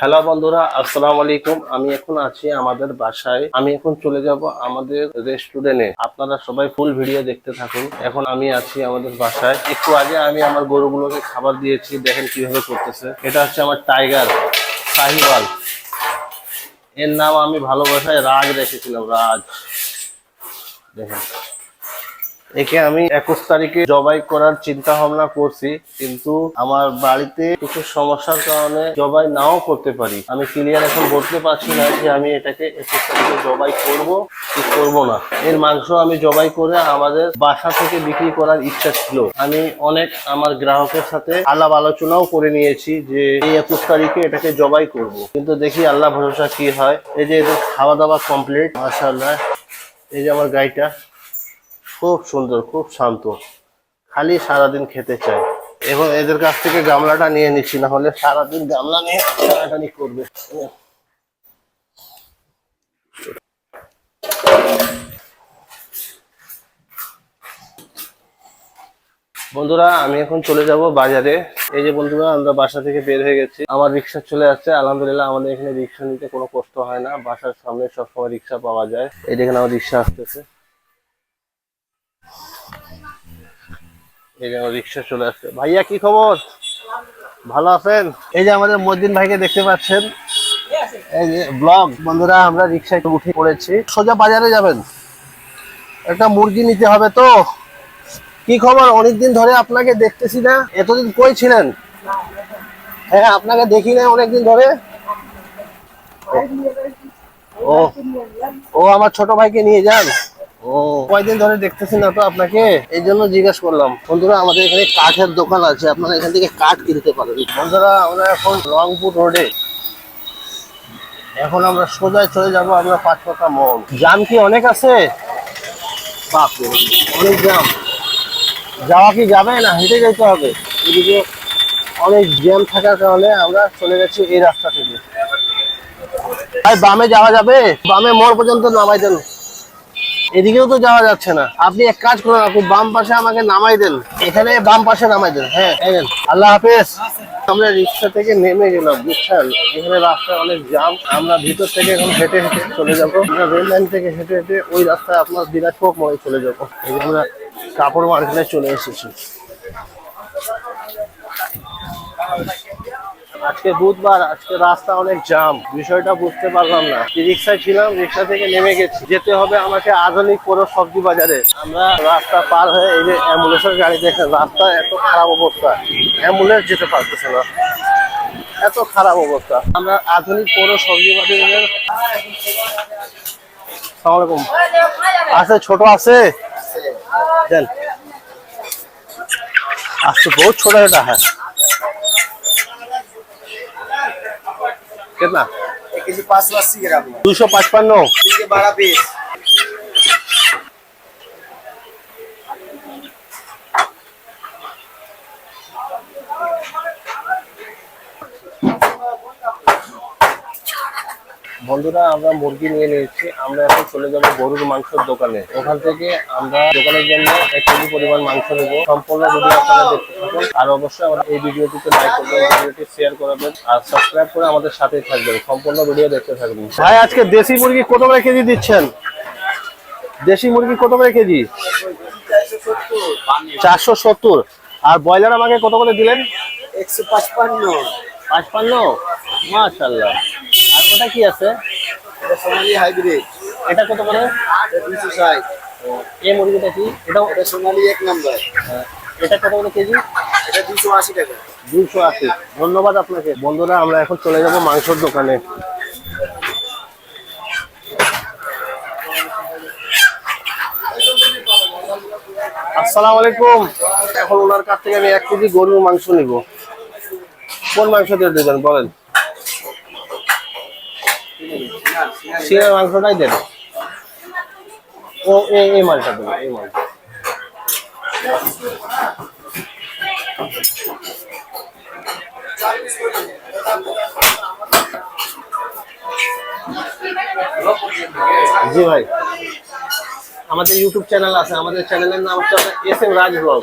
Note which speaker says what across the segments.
Speaker 1: Hello বন্ধুরা, আসসালাম আলাইকুম। আমি এখন আছি আমাদের বাসায়। আমি এখন চলে যাব আমাদের রেস্টুরেন্টে আপনারা সবাই ফুল ভিডিও দেখতে থাকুন। এখন আমি আছি আমাদের বাসায়। একটু আগে আমি আমার গরুগুলোকে খাবার দিয়েছি, দেখেন কীভাবে করতেছে। এটা হচ্ছে আমার টাইগার সাহিওয়াল। এর নাম আমি ভালোবাসায় রাজ রেখেছিলাম, রাজ। দেখেন। একে আমি একুশ তারিখে জবাই করার চিন্তা ভাবনা করছি, কিন্তু আমার বাড়িতে কিছু সমস্যার কারণে জবাই নাও করতে পারি। আমি ক্লিয়ার এখন বলতে পারছি না যে আমি এটাকে একুশ তারিখে জবাই করব কি করব না। এর মাংস আমি জবাই করে আমাদের বাসা থেকে বিক্রি করার ইচ্ছা ছিল। আমি অনেক আমার গ্রাহকের সাথে আলাপ আলোচনাও করে নিয়েছি যে এই একুশ তারিখে এটাকে জবাই করব। কিন্তু দেখি আল্লাহ ভরসা কি হয়। এই যে এদের খাওয়া দাওয়া কমপ্লিট মাশাআল্লাহ। এই যে আমার গাড়িটা। খুব সুন্দর, খুব শান্ত। খালি সারাদিন খেতে চায়। এবং এদের কাছ থেকে গামলাটা নিয়ে নিচ্ছি, না হলে সারাদিন গামলা নিয়ে টানাটানি করবে। বন্ধুরা, আমি এখন চলে যাব বাজারে। এই যে বন্ধুরা, আমরা বাসা থেকে বের হয়ে গেছি। আমার রিক্সা চলে আসছে। আলহামদুলিল্লাহ, আমাদের এখানে রিক্সা নিতে কোনো কষ্ট হয় না। বাসার সামনে সবসময় রিক্সা পাওয়া যায়। এই দেখেন আমার রিক্সা আসতেছে। রিক্সা চলে আসছে। ভাইয়া, কি খবর? ভালো আছেন? এই যে আমাদের মদিন ভাইকে দেখতে পাচ্ছেন। এই যে ব্লগ। বন্ধুরা, আমরা রিক্সায় উঠে পড়েছি। সোজা বাজারে যাবেন। একটা মুরগি নিতে হবে তো। কি খবর? অনেকদিন ধরে আপনাকে দেখতেছি না। এতদিন কই ছিলেন? হ্যাঁ আপনাকে দেখি না অনেকদিন ধরে। ও ও আমার ছোট ভাইকে নিয়ে যান। কয়দিন ধরে দেখতেছি না তো আপনাকে। এই জন্য জিজ্ঞেস করলাম। বন্ধুরা, আমাদের এখানে কাঠের দোকান আছে। আপনারা এখান থেকে কাঠ কিনতে পারেন বন্ধুরা, আমরা এখন রংপুর রোডে এখন আমরা সোজায় চলে যাব আমরা পাঁচপাতা মল। জাম কি অনেক আছে? অনেক জাম। যাওয়া কি যাবে না? হেঁটে যেতে হবে। এদিকে অনেক জ্যাম থাকার কারণে আমরা চলে গেছি এই রাস্তা থেকে। বামে যাওয়া যাবে? বামে মোড় পর্যন্ত নামাই দেন। এদিকেও তো যাওয়া যাচ্ছে না। আপনি এক কাজ করুন, আপনি বাম পাশে আমাকে নামাই দেন। এখানে বাম পাশে নামাই দেন হ্যাঁ আল্লাহ হাফেজ। আমরা রিক্সা থেকে নেমে গেলাম, বুঝছেন? এখানে রাস্তায় অনেক জাম আমরা ভিতর থেকে এখন হেঁটে হেঁটে চলে যাব। আমরা রেল লাইন থেকে হেঁটে হেঁটে ওই রাস্তায় আপনার দিনাজপুর মোড়ে চলে যাব। এই আমরা কাপড় মার্কেটে চলে এসেছি। আজকে বুধবার, আজকে রাস্তা অনেক জাম বিষয়টা বুঝতে পারলাম না। রিক্সায় ছিলাম, রিক্সা থেকে নেমে গেছি। যেতে হবে আমাকে আধুনিক পুরো সবজি বাজারে। আমরা রাস্তা পার হয়ে এই যে অ্যাম্বুলেন্সের গাড়ি দেখেন রাস্তা এত খারাপ অবস্থা। অ্যাম্বুলেন্স যেতে পারতেছে না। এত খারাপ অবস্থা। আমরা আধুনিক পৌর সবজি বাজারের সালামালাইকুম আছে, ছোট আছে? দেন। বহুত ছোট এটা হ্যাঁ। कितना
Speaker 2: एक के जी पाँच सौ अस्सी ग्राम है दो सौ पचपन
Speaker 1: বন্ধুরা আমরা মুরগি নিয়ে নিয়েছি। আমরা এখন চলে যাব গরুর মাংসের দোকানে। ওখান থেকে আমরা দোকানের জন্য এক কেজি পরিমাণ মাংস নেব। সম্পূর্ণ ভিডিও আপনারা দেখতে থাকুন। আর অবশ্যই আমরা এই ভিডিওটিতে লাইক করবেন ভিডিওটি শেয়ার করবেন আর সাবস্ক্রাইব করে আমাদের সাথেই থাকবেন। সম্পূর্ণ ভিডিও দেখতে থাকবেন ভাই আজকে দেশি মুরগি কত করে কেজি দিচ্ছেন? দেশি মুরগি কত করে কেজি? চারশো সত্তর। আর ব্রয়লার আমাকে কত করে দিলেন?
Speaker 2: একশো পাঁচপান্ন।
Speaker 1: পাঁচপান্ন? মাশাল্লাহ ওটা কি আছে?
Speaker 2: সোনালী হাইব্রিড।
Speaker 1: এটা কত করে?
Speaker 2: দুশো ষাট।
Speaker 1: এই মুরগিটা কি? এটা
Speaker 2: এটা সোনালি এক নাম্বার।
Speaker 1: হ্যাঁ। এটা কত করে কেজি?
Speaker 2: এটা দুশো আশি টাকা।
Speaker 1: দুশো আশি। ধন্যবাদ আপনাকে। বন্ধুরা আমরা এখন চলে যাব মাংসর দোকানে। আসসালামু আলাইকুম। এখন ওনার কাছ থেকে আমি এক কেজি গরুর মাংস নিব। কোন মাংস দিয়ে দেবেন বলেন? সিনের মাংসটাই দেন ও এই মালটা দেবেন এই মালটা। জি ভাই। আমাদের ইউটিউব চ্যানেল আছে, আমাদের চ্যানেলের নাম হচ্ছে এস এম রাজ ব্লগ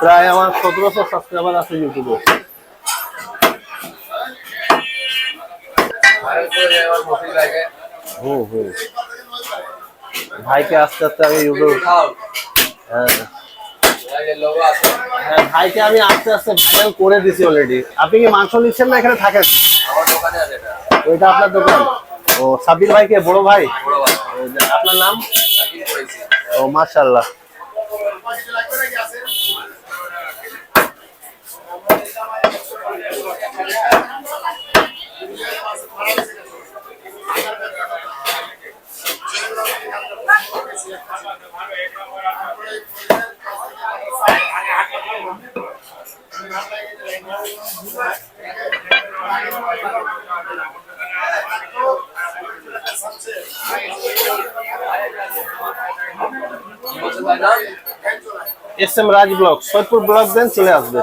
Speaker 1: প্রায় আমার সতেরোশো সাবস্ক্রাইবার আছে ইউটিউবে হুম হুম ভাইকে আস্তে আস্তে আমি ইউটিউব হ্যাঁ। হ্যাঁ ভাইকে আমি আস্তে আস্তে ভাইরাল করে দিছি অলরেডি আপনি কি মাংস নিচ্ছেন না এখানে থাকেন? ওইটা আপনার দোকান। ও সাবির ভাইকে বড় ভাই? আপনার নাম? ও মাশাল্লাহ S M Raj block Saidpur block দেন চলে আসবে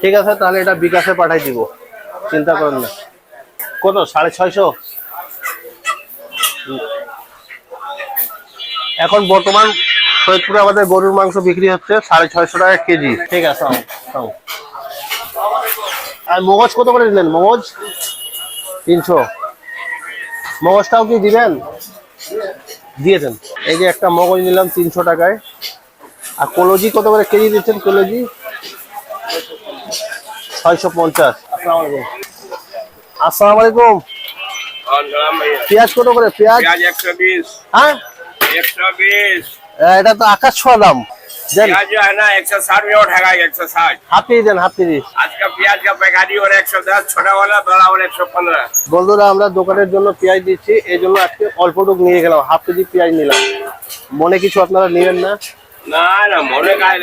Speaker 1: ঠিক আছে, তাহলে এটা বিকাশে পাঠাই দিব। চিন্তা করেন না। কত? সাড়ে ছয়শো? এখন বর্তমান সৈয়দপুরে আমাদের গরুর মাংস বিক্রি হচ্ছে সাড়ে ছয়শো টাকা কেজি। ঠিক আছে। আর মগজ কত করে দিলেন? মগজ? তিনশো। মগজটাও কি দিবেন? দিয়েছেন। এই যে একটা মগজ নিলাম তিনশো টাকায়। আর কলজি কত করে কেজি দিচ্ছেন কলজি? ছয়শো পঞ্চাশ। আসসালাম আলাইকুম। আসসালাম আলাইকুম। পেঁয়াজ কত করে? পেঁয়াজ?
Speaker 3: একশো বিশ।
Speaker 1: হ্যাঁ?
Speaker 3: একশো বিশ।
Speaker 1: হ্যাঁ, এটা তো আকাশ ছোঁয়া দাম। বন্ধুরা আমরা দোকানের জন্য পেঁয়াজ দিচ্ছি এই জন্য আজকে অল্প টুক নিয়ে গেলাম হাফ কেজি পেঁয়াজ নিলাম। মনে কিছু আপনারা নেবেন না?
Speaker 3: না মনে কাজ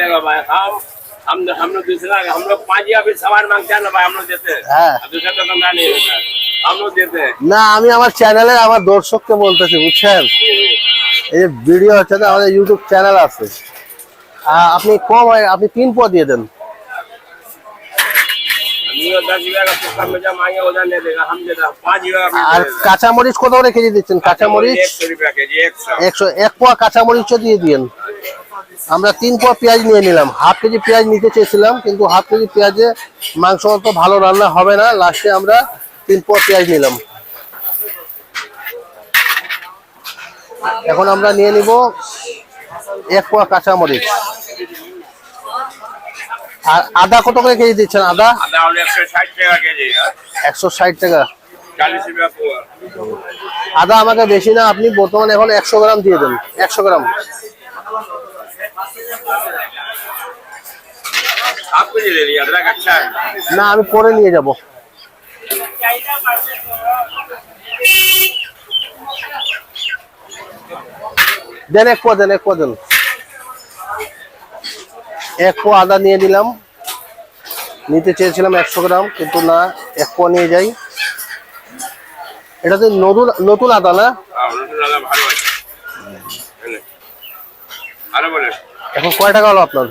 Speaker 3: हम हम हम लोग दूसरा हम लोग पाँच या भी सामान मांगते हैं ना भाई हम लोग देते हैं
Speaker 1: हाँ।
Speaker 3: और दूसरा दुकानदार नहीं देता है। हम लोग देते हैं
Speaker 1: না আমি আমার চ্যানেলে আমার দর্শককে বলতেছি বুঝছেন এই যে ভিডিও হচ্ছে না আমাদের ইউটিউব চ্যানেল আছে আহ, আপনি কম হয় আপনি তিন পদ দিয়ে দেন
Speaker 3: हम लोग दस रुपया का सस्ता में जब मांगे उधर नहीं देगा हम देता हैं। पाँच रुपया का
Speaker 1: আর
Speaker 3: भी देगा।
Speaker 1: কাঁচামরিচ কত করে কেজি দিচ্ছেন কাঁচামরিচ
Speaker 3: एक सौ रुपया के जी एक सौ
Speaker 1: একশো এক পোয়া কাঁচামরিচও দিয়ে দিন আমরা তিন পোয়া পেঁয়াজ নিয়ে নিলাম। হাফ কেজি পেঁয়াজ নিতে চেয়েছিলাম কিন্তু হাফ কেজি পেঁয়াজে মাংস অত ভালো রান্না হবে না। লাস্টে আমরা তিন পোয়া পেঁয়াজ নিলাম। এখন আমরা নিয়ে নিব এক পোয়া কাঁচামরিচ। আর আদা কত করে কেজি দিচ্ছেন আদা? একশো ষাট টাকা
Speaker 3: হ্যাঁ?
Speaker 1: আদা আমাকে বেশি না আপনি বর্তমানে এখন একশো গ্রাম দিয়ে দেন। একশো গ্রাম। না আমি পরে নিয়ে যাব। দেন এক দেন এক দেন। এক পোয়া আদা নিয়ে নিলাম। নিতে চেয়েছিলাম একশো গ্রাম কিন্তু না এক পোয়া নিয়ে যাই। এটা তো নতুন নতুন আদা না?
Speaker 3: হ্যাঁ,
Speaker 1: এখন কয় টাকা হলো আপনার?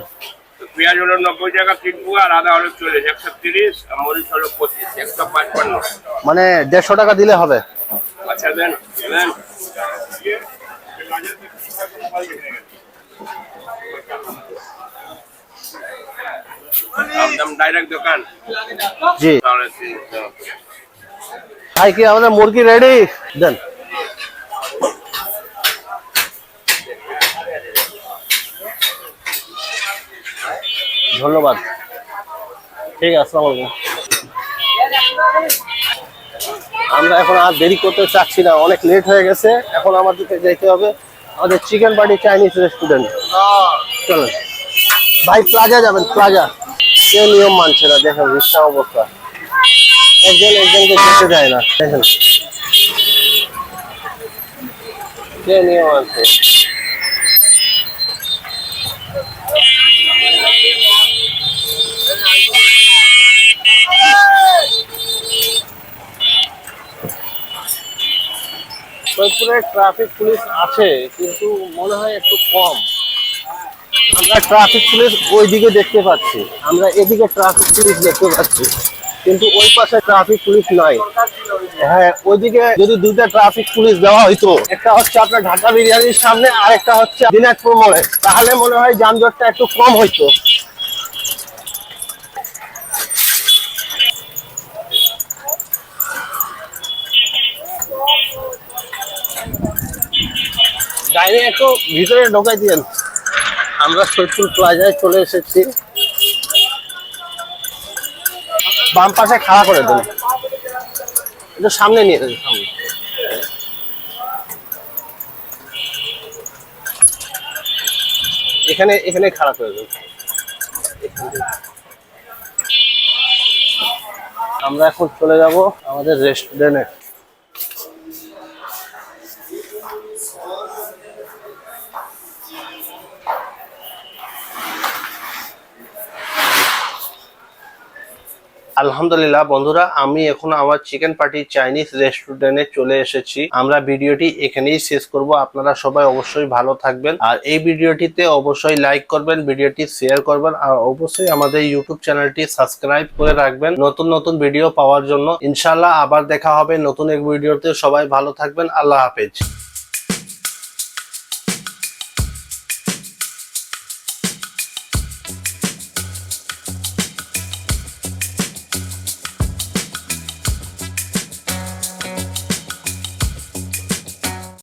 Speaker 3: পেঁয়াজ হলো নব্বই টাকা পুয়া আর আদা হলো চল্লিশ একশো তিরিশ আর মরিচ হলো পঁচিশ একশো পাঁচপান্ন।
Speaker 1: মানে দেড়শো টাকা দিলে হবে?
Speaker 3: আচ্ছা দেন দেন। দোকান।
Speaker 1: জি। ভাই কি আমাদের মুরগি রেডি দেন। ধন্যবাদ। ঠিক আছে, আসসালামু আলাইকুম। আমরা এখন আর দেরি করতে চাচ্ছি না, অনেক লেট হয়ে গেছে। এখন আমাদেরকে যেতে হবে। আমাদের চিকেন বাড়ি চাইনিজ রেস্টুরেন্ট চলেন। ভাই প্লাজা যাবেন প্লাজা কে নিয়ম মানছে না? দেখেন, রিক্সা অবস্থা। একজন একজনকে যেতে দেয় না। দেখেন। কে নিয়ম আছে সৈয়দপুরে ট্রাফিক পুলিশ আছে, কিন্তু মনে হয় একটু কম। আমরা ট্রাফিক পুলিশ ওইদিকে দেখতে পাচ্ছি। আমরা এদিকে ট্রাফিক পুলিশ দেখতে পাচ্ছি। কিন্তু ওই পাশে ট্রাফিক পুলিশ নাই। হ্যাঁ ওইদিকে যদি দুইটা ট্রাফিক পুলিশ দেওয়া হইতো, একটা হচ্ছে আপনার ঢাকা বিরিয়ানির সামনে আর একটা হচ্ছে দিনাজপুর মোড়ে তাহলে মনে হয় যানজটটা একটু কম হইতো। বাইরে একটু ভিতরে ঢোকাই দিয়েন। আমরা সৈফুল প্লাজায় চলে এসেছি। বাম পাশে খাড়া করে দেন। একটু সামনে নিয়ে যান, সামনে। এখানে এখানে খাড়া করে দেন। আমরা এখন চলে যাব আমাদের রেস্টুরেন্টে আলহামদুলিল্লাহ বন্ধুরা, আমি এখন আমার চিকেন পার্টি চাইনিজ রেস্টুরেন্টে চলে এসেছি। আমরা ভিডিওটি এখানেই শেষ করব। আপনারা সবাই অবশ্যই ভালো থাকবেন। আর এই ভিডিওটিতে অবশ্যই লাইক করবেন, ভিডিওটি শেয়ার করবেন, আর অবশ্যই আমাদের ইউটিউব চ্যানেলটি সাবস্ক্রাইব করে রাখবেন। নতুন নতুন ভিডিও পাওয়ার জন্য। ইনশাল্লাহ আবার দেখা হবে নতুন এক ভিডিওতে। সবাই ভালো থাকবেন। আল্লাহ হাফেজ।